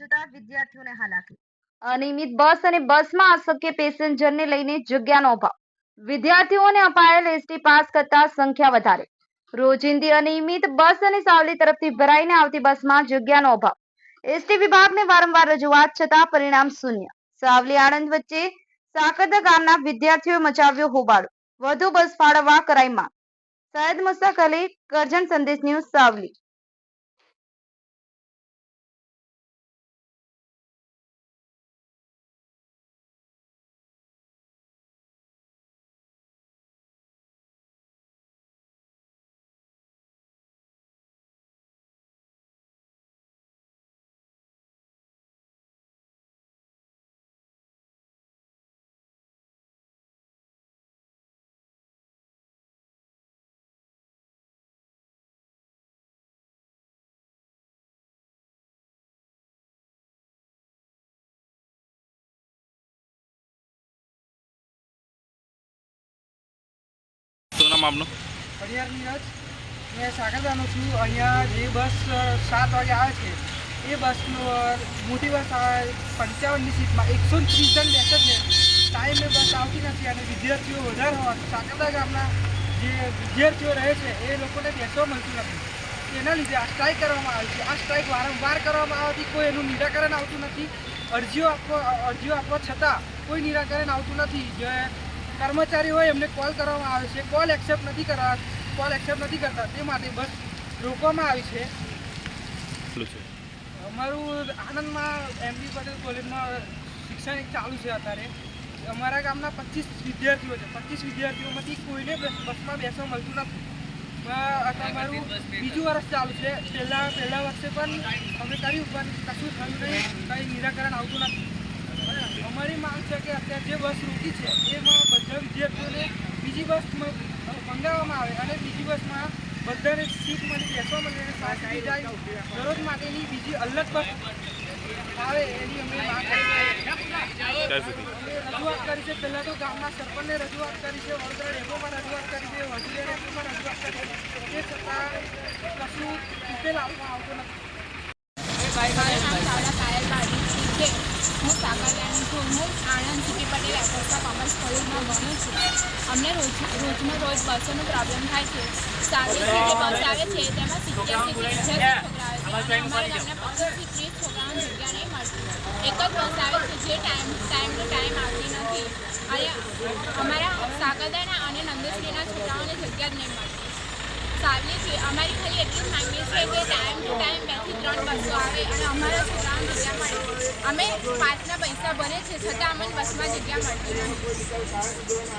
પડતા વિદ્યાર્થીઓને હાલાકી અનિયમિત બસ અને બસમાં અશક્ય પેસેન્જરને લઈને જગ્યાનો અભાવ. વિદ્યાર્થીઓને અપાયેલ એસટી પાસ કરતા સંખ્યા વધારે. રોજિંદી અનિયમિત બસ અને સાવલી તરફથી ભરાઈને આવતી બસમાં જગ્યાનો અભાવ. એસટી વિભાગને વારંવાર રજૂઆત છતાં પરિણામ શૂન્ય. સાવલી આણંદ વચ્ચે સાકરદા ગામના વિદ્યાર્થીઓએ મચાવ્યો હોબાળો. વધુ બસ ફાળવવા કરાઈ માંગ. સૈયદ મુસ્તક અલી કરજણ સંદેશ ન્યૂઝ સાવલી. નામ આપનું? હરિયાર નીરજ મેં સાગરદાનો છું. અહીંયા જે બસ સાત વાગે આવે છે, એ બસનો મોટી બસ પંચાવનની સીટમાં. એકસો ત્રીસ જણ બેસે છે. ટાઈમે બસ આવતી નથી અને વિદ્યાર્થીઓ વધારે હોવાથી સાગરદા ગામના જે વિદ્યાર્થીઓ રહે છે, એ લોકોને બેસવા મળતું નથી. એના લીધે આ સ્ટ્રાઇક કરવામાં આવી છે. આ સ્ટ્રાઇક વારંવાર કરવામાં આવવાથી કોઈ એનું નિરાકરણ આવતું નથી. અરજીઓ આપવા અરજીઓ આપવા છતાં કોઈ નિરાકરણ આવતું નથી. જે કર્મચારી હોય એમને કોલ કરવામાં આવે છે. કોલ એક્સેપ્ટ નથી કરવા કોલ એક્સેપ્ટ નથી કરતા. તે માટે બસ રોકવામાં આવી છે. અમારું આનંદમાં એમબી પટેલ કોલેજમાં શિક્ષણ એક ચાલુ છે અત્યારે. અમારા ગામના પચીસ વિદ્યાર્થીઓ છે. પચીસ વિદ્યાર્થીઓમાંથી કોઈને બસ- બસમાં બેસવા મળતું નથી. અ, અત્યારે મારું બીજું વર્ષ ચાલુ છે. પહેલાં પહેલાં વર્ષે પણ અમે કર્યું પણ કશું થયું નહીં. કંઈ નિરાકરણ આવતું નથી. અમારી માંગ છે કે અત્યારે જે બસ રૂકી છે એમાં બધા વિદ્યાર્થીઓને બીજી બસ મંગાવવામાં આવે અને બીજી બસમાં બધાને સીટ મળી બેસવા મળે અને શાંતિથી જાય. દરરોજ માટેની બીજી અલગ બસ આવે એની અમે રજૂઆત કરી છે. પહેલાં તો ગામના સરપંચને રજૂઆત કરી છે વડોદરા ડેપોમાં રજૂઆત કરી છે ડેપોમાં રજૂઆત કરી છે. તે છતાં કશું ઉકેલ આપવામાં આવતો નથી. હું સાકરદાની છું. હું આણંદ સિટી પટેલ એસએસઆ કોમર્સ અમને રોજ રોજનો રોજ બસોનો પ્રોબ્લેમ થાય છે. સાતથી જે બસ આવે છે તેમાં સિત્તેરથી ત્રીસ છોકરા આવે છે. અમારા ગામના પચીસથી ત્રીસ છોકરાઓને જગ્યા નહીં મળતી. એક જ બસ આવે છે જે ટાઈમ ટાઈમ ટુ ટાઈમ આવતી નથી. અને અમારા સાગરદાના અને નંદશ્રીના છોકરાઓને જગ્યા જ નહીં મળતી. સાવલીથી અમારી ખાલી એટલી માંગીએ છીએ છે કે ટાઈમ ટુ ટાઈમ બેથી ત્રણ બસો આવે અને અમારા છોકરાઓને જગ્યા મળે. અમે પાંચના પૈસા ભરે છે છતાં અમને બસમાં જગ્યા મળતી નથી.